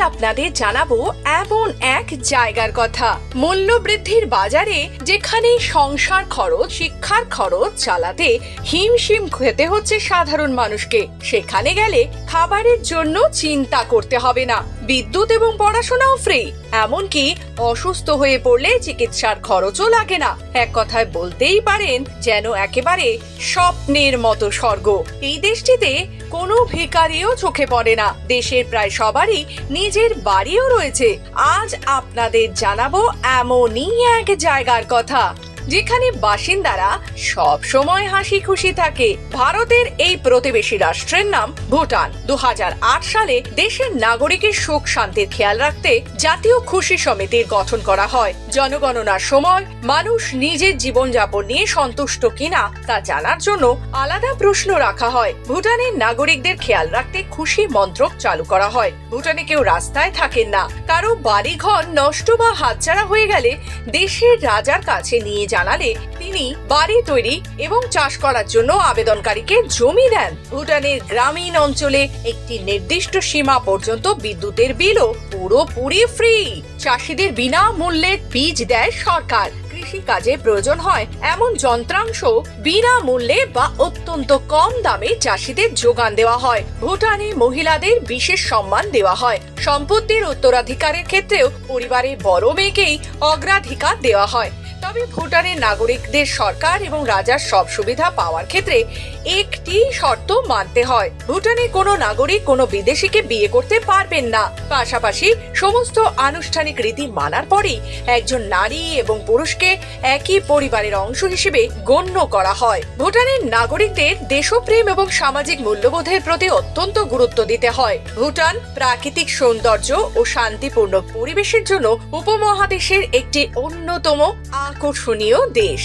আপনাদের জানাব এমন এক জায়গার কথা। মূল্যবৃদ্ধির বাজারে যেখানে সংসার খরচ, শিক্ষার খরচ চালাতে হিমশিম খেতে হচ্ছে সাধারণ মানুষকে, সেখানে গেলে খাবারের জন্য চিন্তা করতে হবে না। বিদ্যুৎ এবং পড়াশোনাও ফ্রি এমনকি অসুস্থ হয়ে পড়লে চিকিৎসার খরচও লাগে না। এক কথায় বলতেই পারেন যেন একেবারে স্বপ্নের মতো স্বর্গ। এই দেশটিতে কোনো ভিকারিও চোখে পড়ে না। দেশের প্রায় সবারই নিজের বাড়িও রয়েছে। আজ আপনাদের জানাব এমনই এক জায়গার কথা। যেখানে বাসিন্দারা সব সময় হাসি খুশি থাকে। ভারতের এই প্রতিবেশী রাষ্ট্রের নাম ভুটান। দুহাজার আট সালে দেশের নাগরিকের সুখ শান্তির খেয়াল রাখতে জাতীয় খুশি সমিতির গঠন করা হয়। জনগণনার সময় মানুষ নিজের জীবনযাপন নিয়ে সন্তুষ্ট কিনা তা জানার জন্য আলাদা প্রশ্ন রাখা হয়। ভুটানের নাগরিকদের খেয়াল রাখতে খুশি মন্ত্রক চালু করা হয়। ভুটানে কেউ রাস্তায় থাকেন না। কারও বাড়িঘর নষ্ট বা হাতছাড়া হয়ে গেলে দেশের রাজার কাছে নিয়ে জানালে তিনি বাড়ি তৈরি এবং চাষ করার জন্য আবেদনকারীকে জমি দেন। ভুটানের গ্রামীণ অঞ্চলে একটি নির্দিষ্ট সীমা পর্যন্ত বিদ্যুতের বিলও পুরোপুরি ফ্রি চাষিদের বিনামূল্যে বীজ দেয় সরকার। কৃষি কাজে প্রয়োজন হয় এমন যন্ত্রাংশ বিনামূল্যে বা অত্যন্ত কম দামে চাষিদের যোগান দেওয়া হয়। ভুটানে মহিলাদের বিশেষ সম্মান দেওয়া হয়। সম্পত্তির উত্তরাধিকারের ক্ষেত্রেও পরিবারের বড় মেয়েকেই অগ্রাধিকার দেওয়া হয়। তবে ভুটানের নাগরিকদের সরকার এবং রাজার সব সুবিধা পাওয়ার ক্ষেত্রে একটি শর্ত মানতে হয়। ভুটানে কোনো নাগরিক কোনো বিদেশিকে বিয়ে করতে পারবেন না। পাশাপাশি সমস্ত আনুষ্ঠানিক রীতি মানার পরেই একজন নারী এবং পুরুষকে একই পরিবারের অংশ হিসেবে গণ্য করা হয়। ভুটানের নাগরিকদের দেশপ্রেম এবং সামাজিক মূল্যবোধের প্রতি অত্যন্ত গুরুত্ব দিতে হয়। ভুটান প্রাকৃতিক সৌন্দর্য ও শান্তিপূর্ণ পরিবেশের জন্য উপমহাদেশের একটি অন্যতম আকর্ষণীয় দেশ।